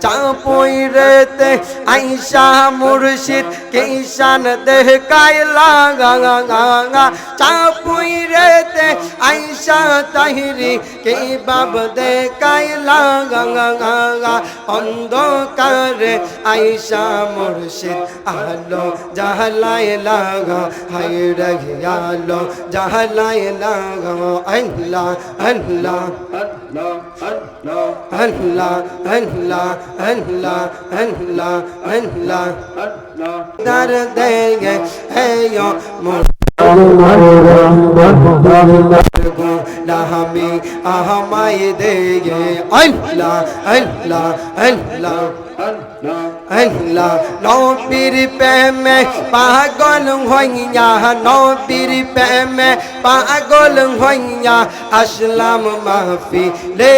চাপুই রেতে আইসা মুর্শিদ কিষান দেহ কায়লা, গা গা গা চাপুই রেতে আইসা তাহিরি, কে বাব দে কায়লা, গা গা গা গা। অন্ধকারে আইসা মুর্শিদ, আলো জাহলাই লাগা হাই রহি আলো জাহলাই লাগা। আল্লাহ আল্লাহ আল্লাহ আল্লাহ আল্লাহ আল্লাহ আল্লাহ। দর দেগে হেয়ো মোর লাহামি আহমাই দেগে আল্লাহ আল্লাহ। আল্লাহ আল্লাহ নবীর প্রেমে পাগল হইয়া নবীর প্রেমে পাগল হইয়া আসলাম মাফি লে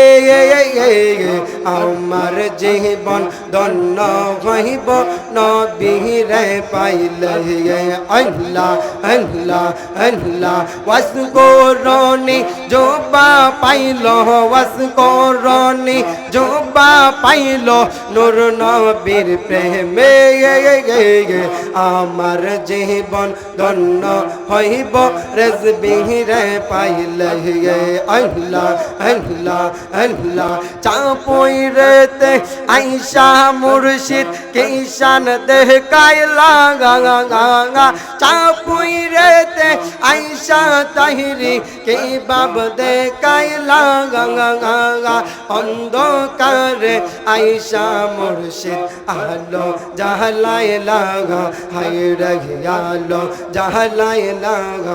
আমার জীবন দন্ন হইব নবীরে পাইলে। আল্লাহ আল্লাহ আল্লাহ ওয়াস করনি জোবা পাইল ওয়াস করনি জোবা পাইল নূর নবীর প্রেমে। আমার জীবন ধন্য হইব রেজবিহিরে পাইলে আল্লাহ আল্লাহ আল্লাহ। চাপুই রেতে আইসা মুর্শিদ কিষান দেহ কায়লা গা গা গা গা। চাপুই রেতে আইসা তাহিরি, কে বাব দে কায়লা গা গা গা গা। অন্ধকারে আইসা মুর্শিদ, আলো জাহলাই লাগা হাই আলো জাহলাই লাগা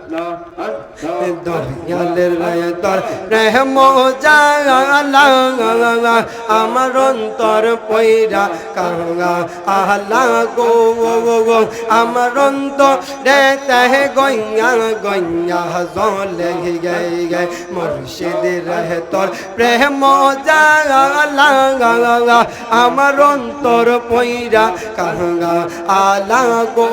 দয়ালের তোর রেহম জালা আমার অন্তর পয়রা কাঙ্গা আহলা গো গো আমার অন্তর রে তেহে গইয়া গইয়া জলে গে গে মুর্শিদ রহে তোর প্রেম জালা আমার অন্তর পয়রা কাঙ্গা আলা গো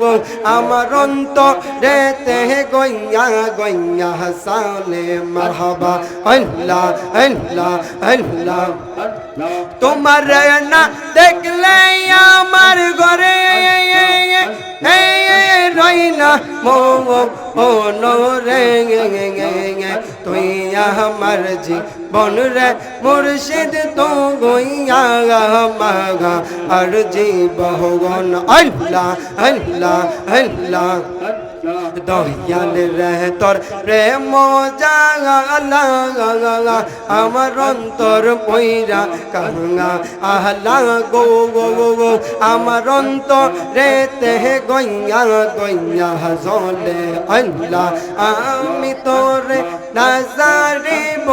গো আমার অন্তর রে তেহে গইয়া গইয়া, হাসানে মারহাবা। আল্লাহ আল্লাহ আল্লাহ। তোমার না দেখলে আমার ঘরে রই না মো রে। তুই আমার জীবন রে মুর্শিদ, তো গইয়া মাগা। আর জীবন, আল্লাহ আল্লাহ আল্লাহ। দয়াল রহ তোর প্রেম জাগালা আমার অন্তর পইরা কাঙ্গা আহলা গো গো গো আমার অন্তর রে তেহে গইয়া গইয়া জলে আল্লাহ। আমি তোরে নাজারিব,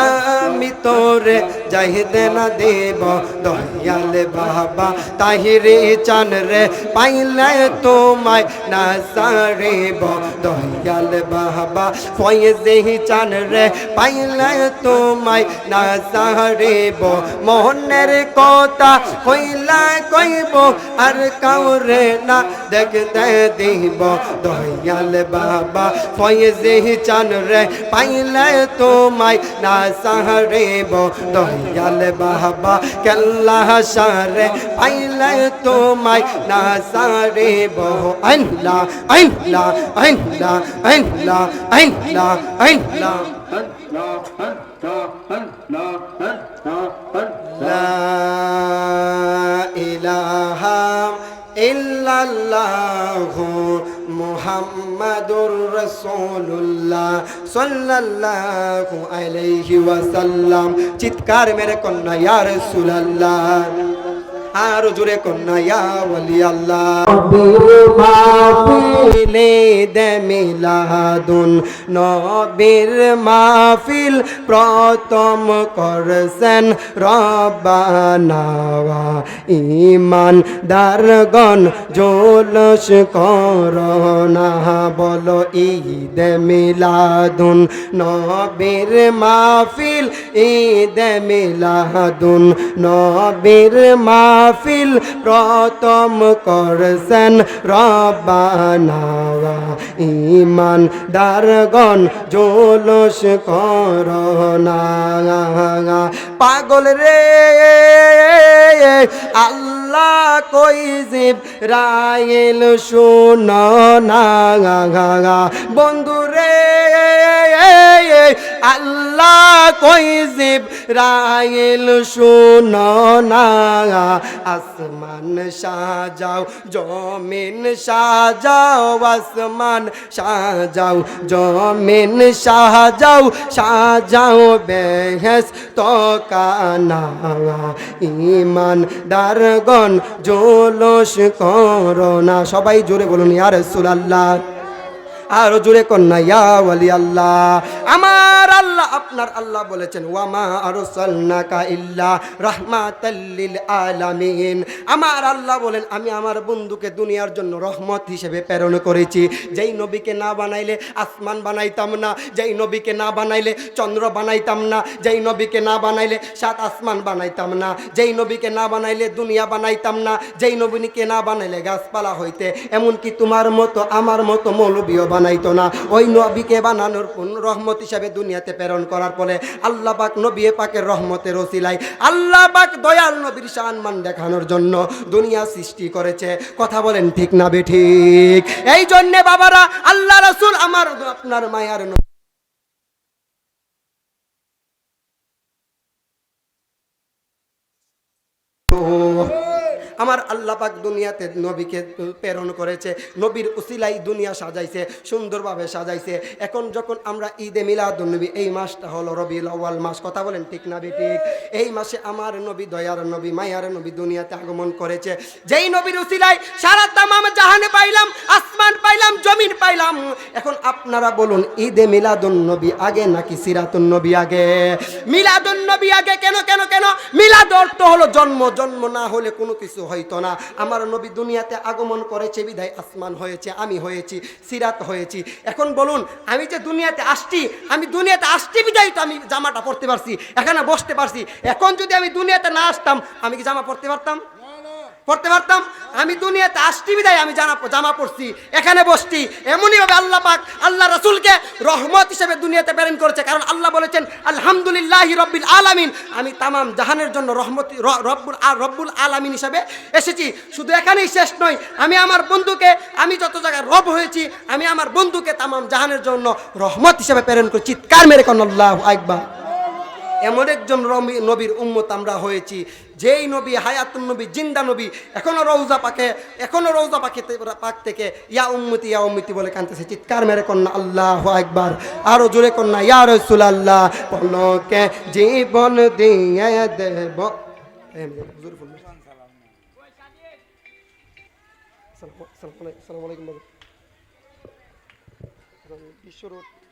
আমি তোরে যাইতে না দেব। দয়াল বাবা, তাহিরে চান রে, পাইলে তোমায় না সারিব দয়াল বাবা, ফয়েজে চান রে, পাইলে তোমায় না সারিব মোহনের কথা কইলা কইব, আর কাউরে না দেখতে দিব। দয়াল বাবা, ফয়েজে চান রে পাইলে তোমায় না সারিব দয়াল বাবা কেল্লা সারে পাইলে তোমায় না সারিব আল্লাহ আল্লাহ আল্লাহ আল্লাহ আল্লাহ আল্লাহ لا إله إلا الله মুহাম্মাদুর রসুল্লাহ সাল্লাল্লাহু আলাইহি ওয়াসাল্লাম। চিৎকার মেরে কন্যা, ইয়া রাসূলুল্লাহ। আর জোরে কন্যা, ইয়া ওয়ালি আল্লাহ মাহফিলে দে মিলাদুন নবীর মাহফিল প্রথম করছেন রব্বানা ইমান দারগণ জোলস করোনা বল ঈদ মিলাদুন নবীর মাহফিল, ঈদ মিলাদুন নবীর মাহফিল প্রথম করছেন রব্বানা ইমান দারগণ জোলস করোনা পাগল রে আল্লাহ কই জীব রায়েল শোন না। বন্ধু রে আল্লাহ কই জিব রায়েল শুন না। আসমান সাজাও, জমিন সাজাও, আসমান সাজাও, জমিন সাজাও সাজাও বেহেস তো কানা। ইমান দারগণ জোলস করোনা সবাই জোরে বলুন ইয়ার সুলাল্লাহ আরও জোরে কন্যা ইয়া আল্লাহ। আমার আল্লাহ, আপনার আল্লাহ বলেছেন, ওয়ামা আরসালনাকা ইল্লা রাহমাতাল লিল আলামিন। আমার আল্লাহ বলেন, আমি আমার বন্ধুকে দুনিয়ার জন্য রহমত হিসেবে প্রেরণ করেছি। যেই নবীকে না বানাইলে আসমান বানাইতাম না, যেই নবীকে না বানাইলে চন্দ্র বানাইতাম না, যেই নবীকে না বানাইলে সাত আসমান বানাইতাম না, যেই নবীকে না বানাইলে দুনিয়া বানাইতাম না, যেই নবীকে না বানাইলে গাছপালা হইতে, এমনকি তোমার মতো আমার মতো মৌলবীও বানাইতো না। ওই নবীকে বানানোর পূর্ণ রহমত হিসাবে দুনিয়াতে প্রেরণ করার ফলে আল্লাহ পাক নবী পাকের রহমতের ওসিলাই আল্লাহ পাক দয়াল নবীর সম্মান দেখানোর জন্য দুনিয়া সৃষ্টি করেছে। কথা বলেন ঠিক না বে ঠিক? এই জন্যে বাবারা, আল্লাহ রসুল আমার, আপনার মায়ার নবী। আমার আল্লাহ পাক দুনিয়াতে নবীকে প্রেরণ করেছে, নবীর উসিলাই দুনিয়া সাজাইছে, সুন্দরভাবে সাজাইছে। এখন যখন আমরা ঈদে মিলাদুন নবী, এই মাসটা হলো রবিউল আউয়াল মাস। কথা বলেন ঠিক না ঠিক? এই মাসে আমার নবী দয়ার নবী, মায়ার নবী দুনিয়াতে আগমন করেছে। যেই নবীর উসিলাই সারা তামাম জাহানে পাইলাম, আসমান পাইলাম, জমিন পাইলাম। এখন আপনারা বলুন, ঈদে মিলাদুন নবী আগে নাকি সিরাতুন নবী আগে? মিলাদুন নবী আগে কেন কেন কেন? হলো জন্ম জন্ম না হলে কোনো কিছু হইতো না। আমার নবী দুনিয়াতে আগমন করেছে বিধায় আসমান হয়েছে, আমি হয়েছি, সিরাত হয়েছি। এখন বলুন, আমি যে দুনিয়াতে আসছি, আমি দুনিয়াতে আসছি বিধায় তো আমি জামাটা পরতে পারছি, এখানে বসতে পারছি। এখন যদি আমি দুনিয়াতে না আসতাম, আমি কি জামা পরতে পারতাম? পড়তে পারতাম। আমি দুনিয়াতে আসছি বিদায় আমি জানা জামা পড়ছি। এখানে বসছি। এমনই ভাবে আল্লাহ পাক আল্লাহ রসুলকে রহমত হিসেবে দুনিয়াতে প্রেরণ করেছে। কারণ আল্লাহ বলেছেন, আলহামদুলিল্লাহ রব্বিল আলামিন। আমি তামাম জাহানের জন্য রহমত রব্বুল রব্বুল আলামিন হিসাবে এসেছি। শুধু এখানেই শেষ নয় আমি আমার বন্ধুকে, আমি যত জায়গায় রব হয়েছি, আমি আমার বন্ধুকে তামাম জাহানের জন্য রহমত হিসেবে প্রেরণ করি চিৎকার মেরে কোন আল্লাহ আকবার। এমন একজন নবীর উম্মত আমরা হয়েছি। যেই নবী হায়াতুন নবী জিন্দা নবী এখনও রৌজা পাকে এখনও রৌজা পাকে পাক থেকে ইয়া উম্মতি ইয়া উম্মতি বলে কানতেছে চিৎকার মেরে কন্যা আল্লাহ একবার আরও জোরে কন্যা ইয়া রসুল আল্লাহ পলকে জীবন দিয়ে দেব। এই, জোরে বলুন। সালাম- সালাম আলাইকুম, সালাম আলাইকুম বাবা। বিশ্ব রোড।